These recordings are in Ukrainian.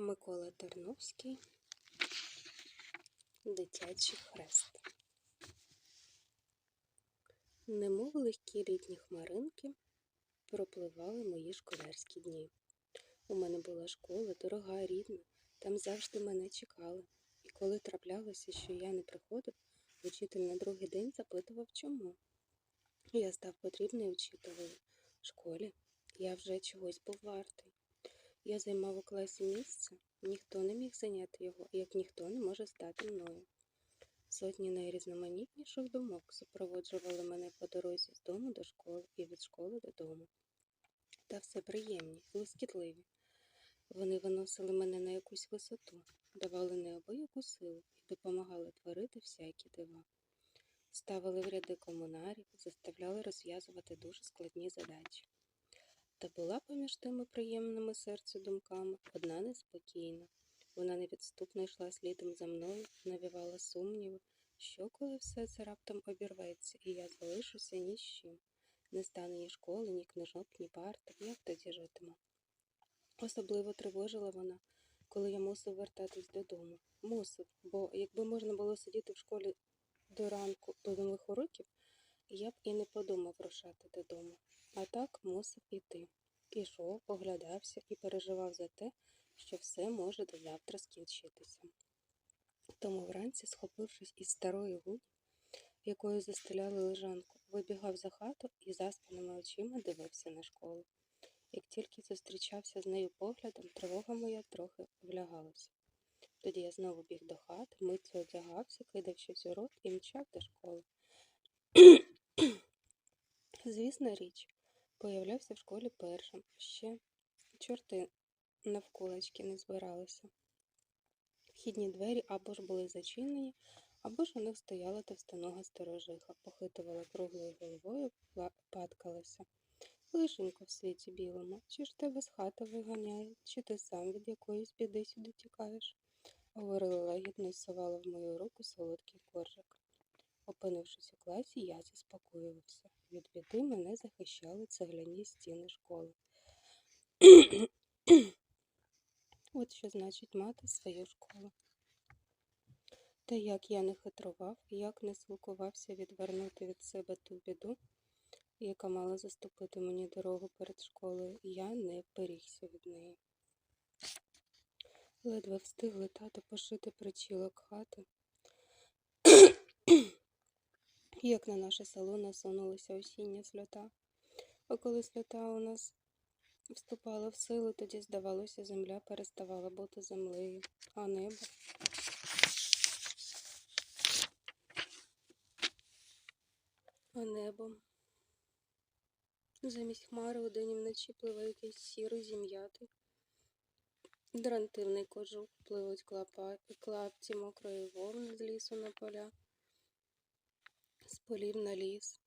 Микола Терновський Дитячий хрест. Немов легкі літні хмаринки пропливали мої школярські дні. У мене була школа, дорога, рідна, там завжди мене чекали. І коли траплялося, що я не приходив, учитель на другий день запитував, чому. Я став потрібною вчителею в школі. Я вже чогось був вартий. Я займав у класі місце, ніхто не міг зайняти його, як ніхто не може стати мною. Сотні найрізноманітніших думок супроводжували мене по дорозі з дому до школи і від школи додому. Та все приємні, лоскітливі. Вони виносили мене на якусь висоту, давали неабияку силу і допомагали творити всякі дива. Ставили в ряди комунарів, заставляли розв'язувати дуже складні задачі. Та була поміж тими приємними серцю думками одна неспокійна. Вона невідступно йшла слідом за мною, навівала сумніви, що коли все це раптом обірветься, і я залишуся ні з чим. Не стане ні школи, ні книжок, ні парти, як тоді житиму. Особливо тривожила вона, коли я мусив вертатись додому. Мусив, бо якби можна було сидіти в школі до ранку до нових уроків, я б і не подумав рушати додому. А так мусив іти. Ішов, оглядався і переживав за те, що все може до завтра скінчитися. Тому вранці, схопившись із старої гуді, якою застеляли лежанку, вибігав за хату і заспаними очима дивився на школу. Як тільки зустрічався з нею поглядом, тривога моя трохи влягалася. Тоді я знову біг до хати, миттю одягався, кидав щось у рот і мчав до школи. Звісна річ, появлявся в школі першим, ще чорти навколочки не збиралися. Вхідні двері або ж були зачинені, або ж у них стояла товстонога сторожиха, похитувала круглою головою, падкалася. Лишенько в світі білому, чи ж тебе з хати виганяють, чи ти сам від якоїсь біди сюди тікаєш? говорила лагідно і совала в мою руку солодкий коржик. Опинившись у класі, я заспокоювався. Від біди мене захищали цегляні стіни школи. От що значить мати свою школу. Та як я не хитрував, як не силкувався відвернути від себе ту біду, яка мала заступити мені дорогу перед школою, я не берігся від неї. Ледве встигли тато пошити причілок хати, як на наше село насунулася осіння сльота. А коли сльота у нас вступала в силу, тоді, здавалося, земля переставала бути землею, а небо. А небо. Замість хмари удень і вночі пливе якийсь сірий зім'ятий. Дрантивний кожух пливуть клапа, клапті мокрої вовни з лісу на поля, з полів на ліс,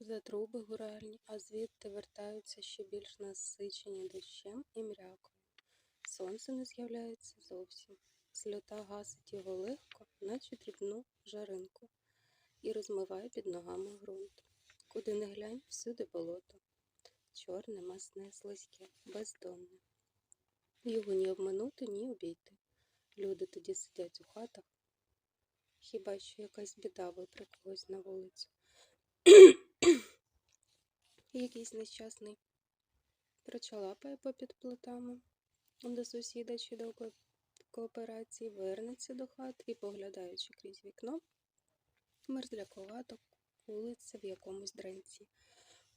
за труби гуральні, а звідти вертаються ще більш насичені дощем і мрякою. Сонце не з'являється зовсім. Сльота гасить його легко, наче дрібну жаринку, і розмиває під ногами ґрунт. Куди не глянь, всюди болото. Чорне, масне, слизьке, бездонне. Його ні обминути, ні обійти. Люди тоді сидять у хатах. Хіба що якась біда випре когось на вулицю. Якийсь нещасний прочалапає попід плитами до сусіда чи до кооперації, вернеться до хати і, поглядаючи крізь вікно, мерзлякувато кулиться в якомусь дренці.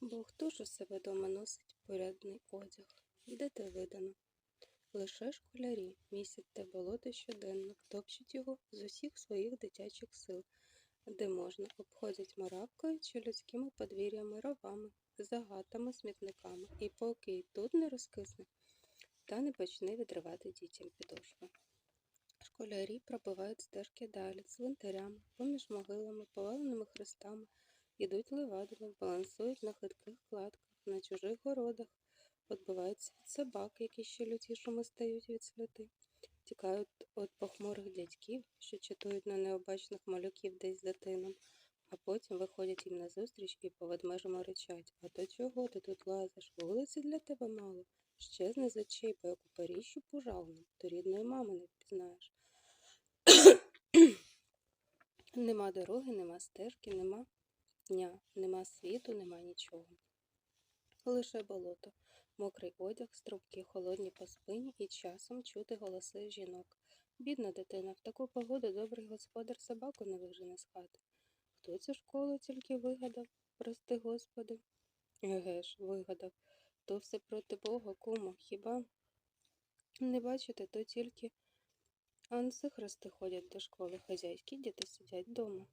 Бо хто ж у себе дома носить порядний одяг? Де те видано? Лише школярі місять те болото щоденно, топчуть його з усіх своїх дитячих сил, де можна, обходять моравкою чи людськими подвір'ями, ровами, загатами, смітниками, і поки й тут не розкисне, та не почне відривати дітям підошви. Школярі пробивають стежки далі, цвинтарями, поміж могилами, поваленими хрестами, ідуть левадами, балансують на хитких кладках, на чужих городах, Отбиваються від собак, які ще лютішими стають від сльоти, тікають від похмурих дядьків, що чатують на необачних малюків десь за тином, а потім виходять їм назустріч і по ведмежому речать А то чого ти тут лазиш? Вулиці для тебе мало. щезне з очей, бо як у Паріжжі пожалуй, то рідної мами не впізнаєш. нема дороги, нема стежки, нема дня, нема світу, нема нічого. Лише болото, мокрий одяг, струбки холодні по спині і часом чути голоси жінок. Бідна дитина, в таку погоду добрий господар собаку не вижене з хати. Хто цю школу тільки вигадав, прости господи? Еге ж, вигадав. То все проти Бога, кумо, хіба не бачите, то тільки ансихристи ходять до школи, хазяйські діти сидять вдома.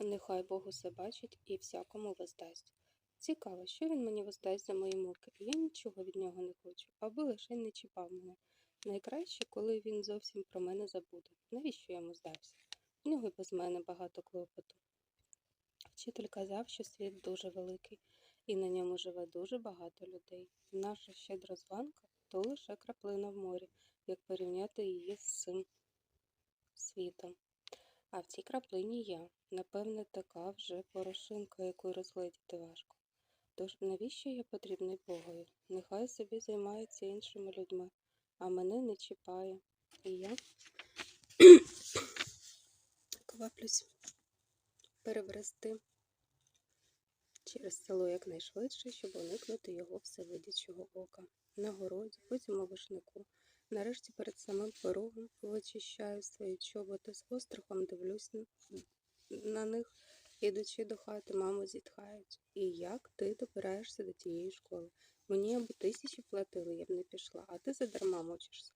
Нехай Бог усе бачить і всякому воздасть. Цікаво, що він мені воздасть за мої муки. Я нічого від нього не хочу, аби лише не чіпав мене. Найкраще, коли він зовсім про мене забуде. Навіщо йому здався? В нього й без мене багато клопоту. Вчитель казав, що світ дуже великий, і на ньому живе дуже багато людей. Наша щедра званка то лише краплина в морі, як порівняти її з цим світом. А в цій краплині я, напевне, така вже порошинка, яку розгледіти важко. Тож навіщо я потрібний Богові? Нехай собі займається іншими людьми, а мене не чіпає. І я кваплюсь перебрести через село якнайшвидше, щоб уникнути його всевидячого ока. На городі, потім у вишнику. Нарешті перед самим порогом вичищаю свої чоботи з острахом, дивлюсь на, них, ідучи до хати, мамо зітхають. І як ти добираєшся до тієї школи? Мені або тисячі платили, я б не пішла, а ти задарма мочишся.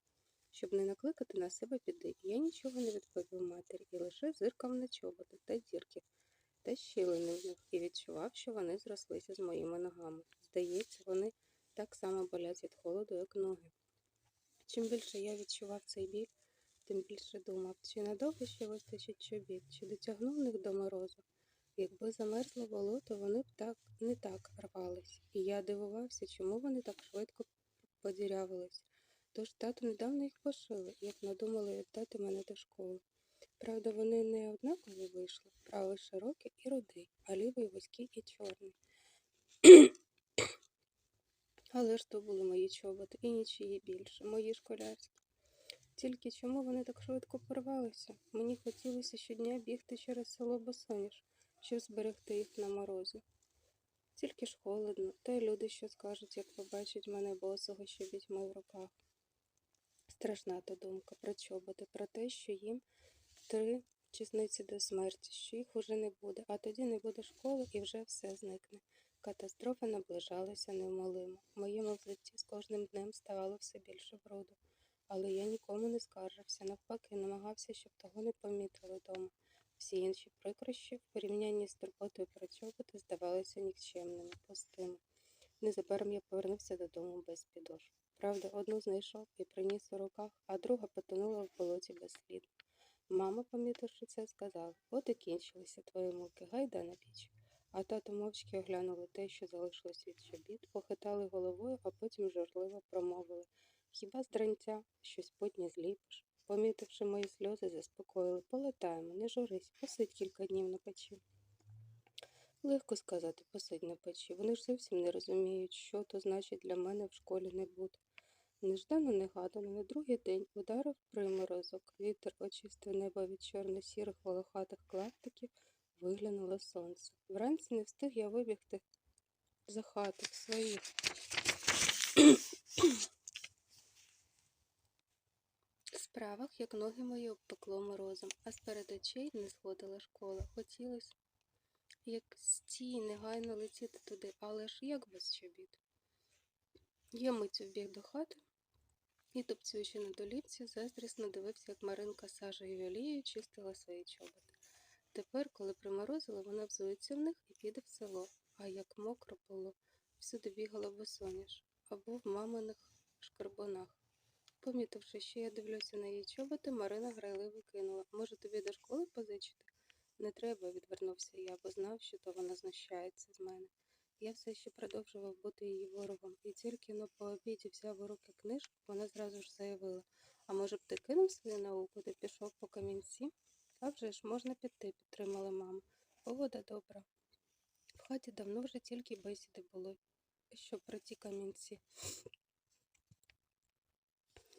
Щоб не накликати на себе біди, я нічого не відповів матері і лише зиркав на чоботи та дірки та щілини в них і відчував, що вони зрослися з моїми ногами. Здається, вони так само болять від холоду, як ноги. Чим більше я відчував цей біль, тим більше думав, чи надовго ще вистачить чобіт, чи дотягнув них до морозу. Якби замерзло болото, вони б так не так рвались, і я дивувався, чому вони так швидко подірявились. Тож тато недавно їх пошили, як надумали віддати мене до школи. Правда, вони не однакові вийшли, правий широкий і рудий, а лівий вузький і чорний. Але ж то були мої чоботи і нічиї більше, мої школярські. Тільки чому вони так швидко порвалися? Мені хотілося щодня бігти через село Босоніж, щоб зберегти їх на морозі. Тільки ж холодно, та й люди що скажуть, як побачать мене босого, що візьме в руках. Страшна та думка про чоботи, про те, що їм три чесниці до смерті, що їх уже не буде, а тоді не буде школи і вже все зникне. Катастрофа наближалася невмолимо. Моєму взутті з кожним днем ставало все більше бруду. Але я нікому не скаржився, навпаки, намагався, щоб того не помітили вдома. Всі інші прикрощі в порівнянні з турботою про чоботи здавалися нікчемними, пустими. Незабаром я повернувся додому без підошв. Правда, одну знайшов і приніс у руках, а друга потонула в болоті без сліду. Мама, помітивши це, сказала от і кінчилися твої муки, гайда на піч. А тато мовчки оглянули те, що залишилось від чобіт, похитали головою, а потім журливо промовили Хіба з дранця щось потні зліпиш? Помітивши мої сльози, заспокоїли полетаємо, не журись, посидь кілька днів на печі. Легко сказати, посидь на печі. Вони ж зовсім не розуміють, що то значить для мене в школі не бути. Неждано негадано на другий день ударив приморозок. Вітер очистив небо від чорно-сірих волохатих клаптиків, виглянуло сонце. Вранці не встиг я вибігти за хату своїх. Справах, як ноги мої обпекло морозом, а сперед очей не сходила школа. Хотілося, як стій, негайно летіти туди, але ж як без чобіт. Я миттю вбіг до хати і, тупцюючи на долівці, заздрісно дивився, як Маринка сажею олією чистила свої чоботи. Тепер, коли приморозило, вона взується в них і піде в село, а як мокро було, всюди бігала босоніж або в маминих шкарбонах. Помітивши, що я дивлюся на її чоботи, Марина грайливо кинула. Може, тобі до школи позичити? Не треба, відвернувся я, бо знав, що то вона знущається з мене. Я все ще продовжував бути її ворогом, і тільки но по обіді взяв у руки книжку, вона зразу ж заявила А може б ти кинув свою науку, де пішов по камінці? А вже ж можна піти, підтримала мама. Погода добра. В хаті давно вже тільки бесіди були. що про ті камінці.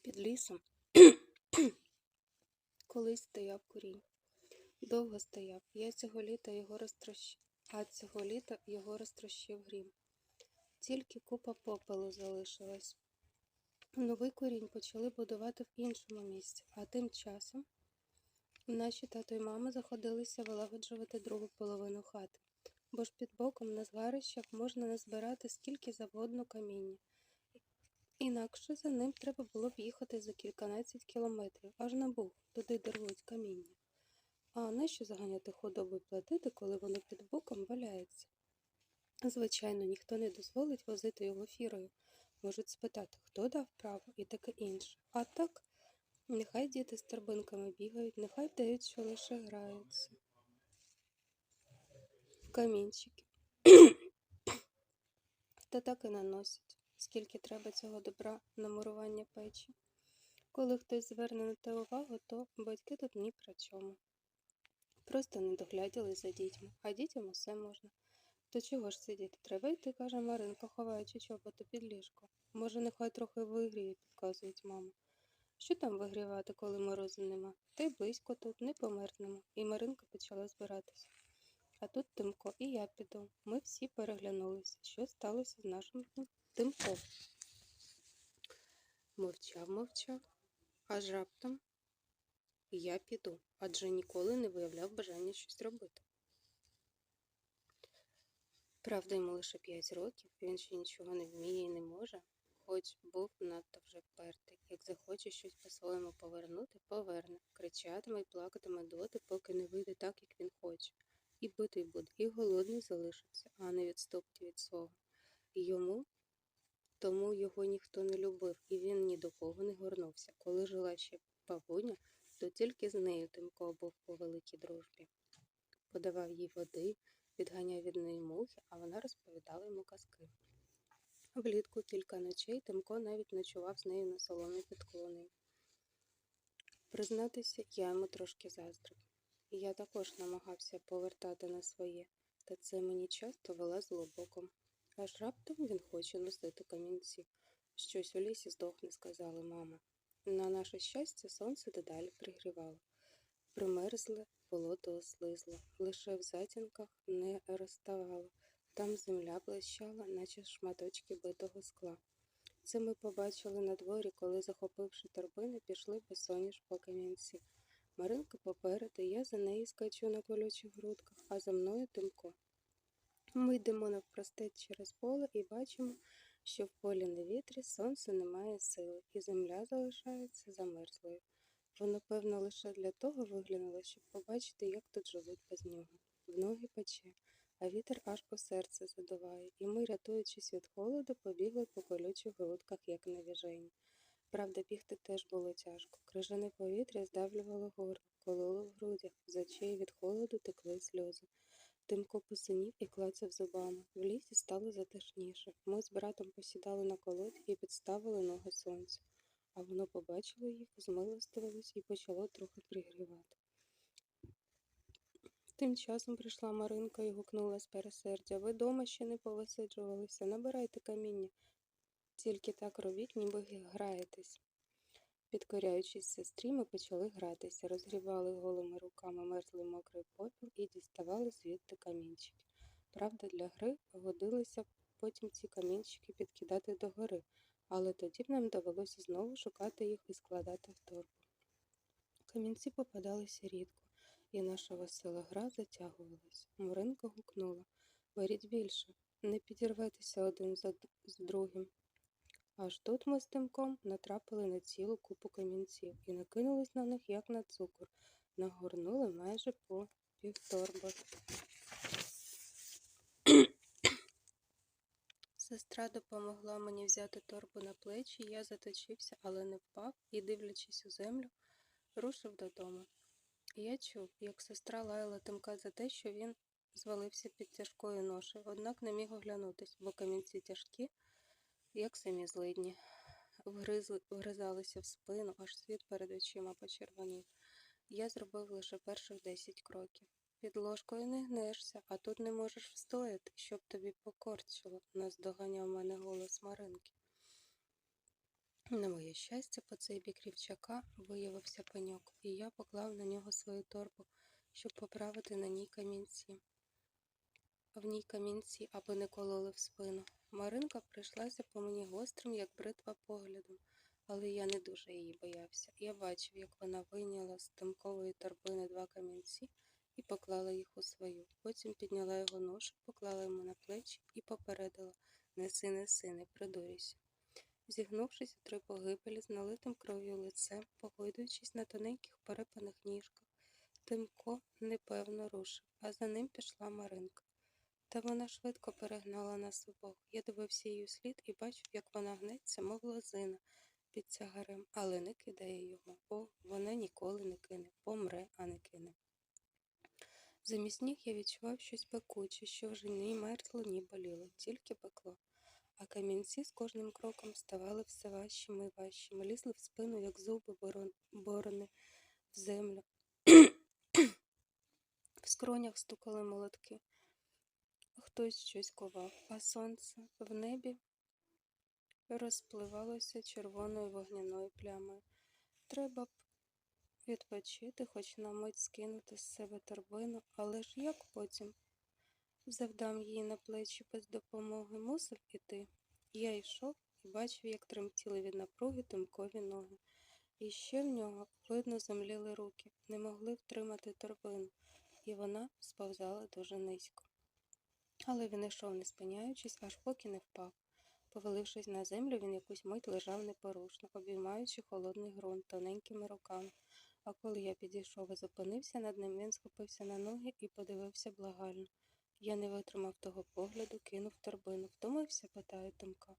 Під лісом колись стояв курінь. Довго стояв. Я цього літа його розтрощив, а цього літа його розтрощив грім. Тільки купа попелу залишилась. Новий курінь почали будувати в іншому місці, а тим часом наші тато й мама заходилися вилагоджувати другу половину хати, бо ж під боком на згарищах можна назбирати скільки завгодно каміння. Інакше за ним треба було б їхати за кільканадцять кілометрів, аж на буг, туди дервуть каміння. А нащо заганяти худобу й платити, коли воно під боком валяється? Звичайно, ніхто не дозволить возити його фірою. Можуть спитати, хто дав право і таке інше. А так, нехай діти з торбинками бігають, нехай вдають, що лише граються. Камінчики. Та так і наносять, скільки треба цього добра на мурування печі. Коли хтось зверне на те увагу, то батьки тут ні при чому. Просто не догляділи за дітьми, а дітям усе можна. То чого ж сидіти? Треба йти, каже Маринка, ховаючи чоботи під ліжко. Може, нехай трохи вигріє, підказують мама. Що там вигрівати, коли морозу нема? Та й близько тут, не померзнемо. І Маринка почала збиратися. А тут Тимко і я піду. Ми всі переглянулися, що сталося з нашим Тим- Тимком. Мовчав, мовчав, аж раптом я піду, адже ніколи не виявляв бажання щось робити. Правда, йому лише п'ять років, він ще нічого не вміє і не може, хоч був надто вже впертий. Як захоче щось по-своєму повернути, поверне, кричатиме і плакатиме доти, поки не вийде так, як він хоче. І битий буде, і голодний залишиться, а не відступить від свого. Йому тому його ніхто не любив, і він ні до кого не горнувся. Коли жила ще бабуня, то тільки з нею Тимко був у великій дружбі. Подавав їй води, відганяв від неї мухи, а вона розповідала йому казки. Влітку кілька ночей Тимко навіть ночував з нею на соломі під клонею. Признатися, я йому трошки заздрив. І я також намагався повертати на своє, та це мені часто вилазило боком. Аж раптом він хоче носити камінці. Щось у лісі здохне, сказала мама. На наше щастя, сонце дедалі пригрівало. Примерзле, болото ослизло, лише в затінках не розставало. Там земля блищала, наче шматочки битого скла. Це ми побачили на дворі, коли, захопивши торбини, пішли босоніж по камінці. Маринка попереду, я за нею скачу на колючих грудках, а за мною Тимко. Ми йдемо навпростець через поле і бачимо, що в полі на вітрі сонце не має сили, і земля залишається замерзлою. Воно, певно, лише для того виглянуло, щоб побачити, як тут живуть без нього. В ноги пече, а вітер аж по серце задуває, і ми, рятуючись від холоду, побігли по колючих грудках, як навіжені. Правда, бігти теж було тяжко. Крижане повітря здавлювало горло, кололо в грудях, з очей від холоду текли сльози. Тимко посинів і клацав зубами. В лісі стало затишніше. Ми з братом посідали на колоді і підставили ноги сонцю. А воно побачило їх, змилостивилось і почало трохи пригрівати. Тим часом прийшла Маринка і гукнула з пересердя. Ви дома ще не повисиджувалися, набирайте каміння. Тільки так робіть, ніби граєтесь. Підкоряючись сестрі, ми почали гратися, розгрівали голими руками мерзлий мокрий попіл і діставали звідти камінчики. Правда, для гри годилося потім ці камінчики підкидати догори, але тоді б нам довелося знову шукати їх і складати в торбу. Камінці попадалися рідко, і наша весела гра затягувалась. Муринка гукнула Беріть більше, не підірветеся один з другим. Аж тут ми з Тимком натрапили на цілу купу камінців і накинулись на них, як на цукор, нагорнули майже по півторби. Сестра допомогла мені взяти торбу на плечі, я заточився, але не впав і, дивлячись у землю, рушив додому. Я чув, як сестра лаяла Тимка за те, що він звалився під тяжкою ношею, однак не міг оглянутись, бо камінці тяжкі, як самі злидні. Вгризли, вгризалися в спину, аж світ перед очима почервонів. Я зробив лише перших десять кроків. під ложкою не гнешся, а тут не можеш встояти, щоб тобі покорчило, наздоганяв мене голос Маринки. На моє щастя, по цей бік рівчака виявився пеньок, і я поклав на нього свою торбу, щоб поправити на ній камінці. В ній камінці, аби не кололи в спину. Маринка прийшлася по мені гострим, як бритва поглядом, але я не дуже її боявся. Я бачив, як вона вийняла з тимкової торбини два камінці і поклала їх у свою. Потім підняла його ношу, поклала йому на плечі і попередила Неси, неси, не придурюйся. Зігнувшись у три погибелі з налитим кров'ю лицем, погойдуючись на тоненьких перепаних ніжках, Тимко непевно рушив, а за ним пішла Маринка. Та вона швидко перегнала нас обох. Я дивився її слід і бачив, як вона гнеться, мов лозина під тягарем, але не кидає його. О, вона ніколи не кине, помре, а не кине. Замість ніг я відчував щось пекуче, що вже ні мерзло, ні боліло, тільки пекло. А камінці з кожним кроком ставали все важчими і важчими, лізли в спину, як зуби борон... борони в землю. В скронях стукали молотки. Хтось щось ковав, а сонце в небі розпливалося червоною вогняною плямою. Треба б відпочити, хоч на мить скинути з себе торбину, але ж як потім? Завдам її на плечі без допомоги, мусив іти. Я йшов і бачив, як тремтіли від напруги тимкові ноги. І ще в нього, видно, замліли руки, не могли втримати торбину, і вона сповзала дуже низько. Але він йшов, не спиняючись, аж поки не впав. Повалившись на землю, він якусь мить лежав непорушно, обіймаючи холодний ґрунт тоненькими руками. А коли я підійшов і зупинився над ним, він схопився на ноги і подивився благально. Я не витримав того погляду, кинув торбину. Втомився, питаю Томка.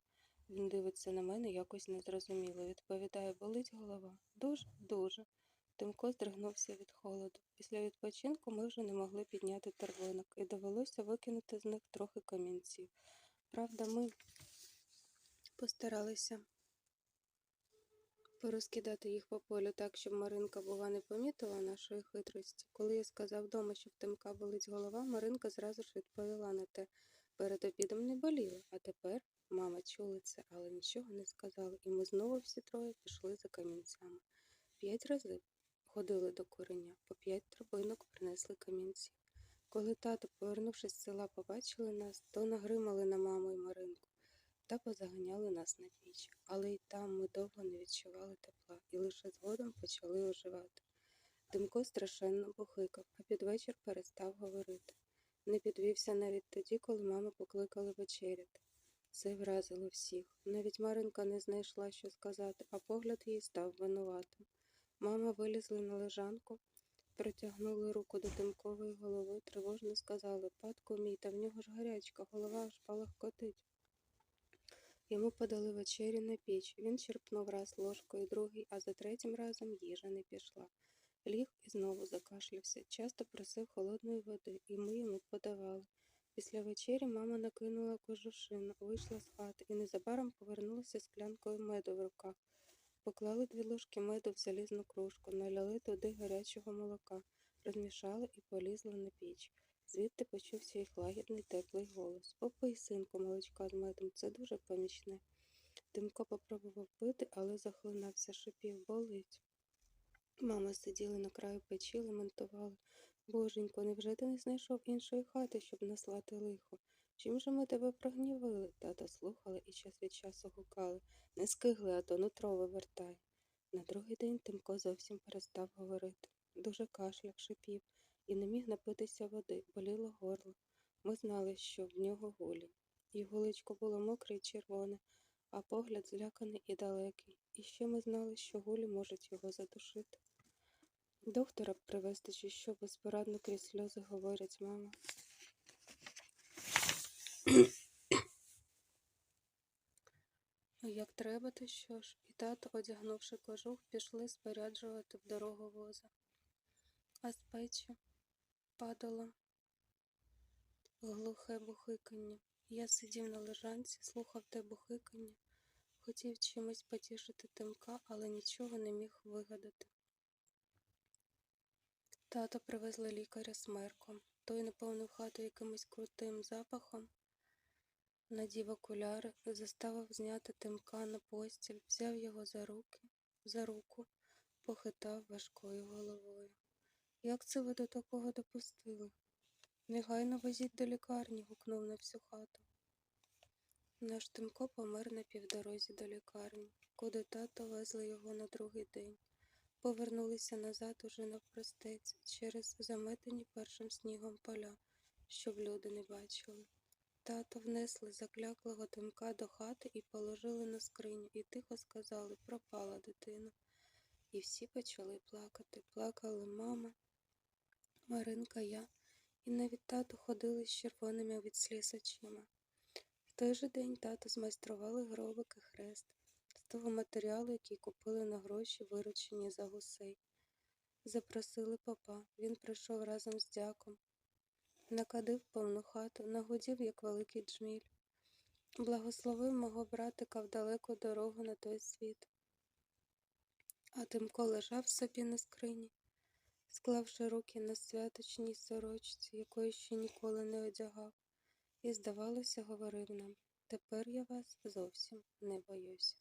Він дивиться на мене якось незрозуміло. Відповідає, болить голова. Дуже, дуже. Тимко здригнувся від холоду. Після відпочинку ми вже не могли підняти торбинок, і довелося викинути з них трохи камінців. Правда, ми постаралися порозкидати їх по полю так, щоб Маринка була не помітила нашої хитрості. Коли я сказав дома, що в Тимка болить голова, Маринка зразу ж відповіла на те. Перед обідом не боліло, а тепер мама чула це, але нічого не сказала, і ми знову всі троє пішли за камінцями. П'ять разів ходили до кореня, по п'ять тропинок принесли камінці. Коли тато, повернувшись з села, побачили нас, то нагримали на маму і Маринку та позаганяли нас на піч. Але й там ми довго не відчували тепла і лише згодом почали оживати. Димко страшенно бухикав, а під вечір перестав говорити. Не підвівся навіть тоді, коли маму покликали вечеряти. Це вразило всіх. Навіть Маринка не знайшла, що сказати, а погляд її став винуватим. Мама вилізли на лежанку, протягнули руку до тимкової голови, тривожно сказали Патку мій, та в нього ж гарячка, голова аж палахкотить. Йому подали вечерю на піч. Він черпнув раз ложкою, другий, а за третім разом їжа не пішла. Ліг і знову закашлявся. Часто просив холодної води, і ми йому подавали. Після вечері мама накинула кожушину, вийшла з хати і незабаром повернулася з клянкою меду в руках. Поклали дві ложки меду в залізну кружку, наляли туди гарячого молока, розмішали і полізли на піч. Звідти почувся їх лагідний теплий голос. Попий, синку, молочка з медом, це дуже помічне. Тимко попробував пити, але захлинався, шипів, болить. Мама сиділи на краю печі, лементували. Боженько, невже ти не знайшов іншої хати, щоб наслати лихо? Чим же ми тебе прогнівили? Тата слухали і час від часу гукали. Не скигли, а то нутро вивертай. На другий день Тимко зовсім перестав говорити. Дуже кашляв, шипів і не міг напитися води, боліло горло. Ми знали, що в нього гулі. Його личко було мокре й червоне, а погляд зляканий і далекий. І ще ми знали, що гулі можуть його задушити. Доктора привезти чи що безпорадно крізь сльози говорять мама. Ну, Як треба, то що ж? І тато, одягнувши кожух, пішли споряджувати в дорогу воза. А з печі падало глухе бухикання. Я сидів на лежанці, слухав те бухикання, хотів чимось потішити тимка, але нічого не міг вигадати. Тато привезли лікаря з мерком. Той наповнив хату якимось крутим запахом, надів окуляри, заставив зняти тимка на постіль, взяв його за руки, за руку, похитав важкою головою. Як це ви до такого допустили? Негайно везіть до лікарні, гукнув на всю хату. Наш Тимко помер на півдорозі до лікарні, куди тато везли його на другий день. Повернулися назад уже навпростець через заметені першим снігом поля, щоб люди не бачили. Тато внесли закляклого Тимка до хати і положили на скриню, і тихо сказали пропала дитина. І всі почали плакати. Плакали мама, Маринка, я, і навіть тато ходили з червоними від сліз очима. В той же день тато змайстрували гробик і хрест з того матеріалу, який купили на гроші, виручені за гусей. Запросили попа. Він прийшов разом з дяком. Накадив повну хату, нагодів, як великий джміль. Благословив мого братика в далеку дорогу на той світ. А Тимко лежав собі на скрині, склавши руки на святочній сорочці, якої ще ніколи не одягав, і, здавалося, говорив нам тепер я вас зовсім не боюся.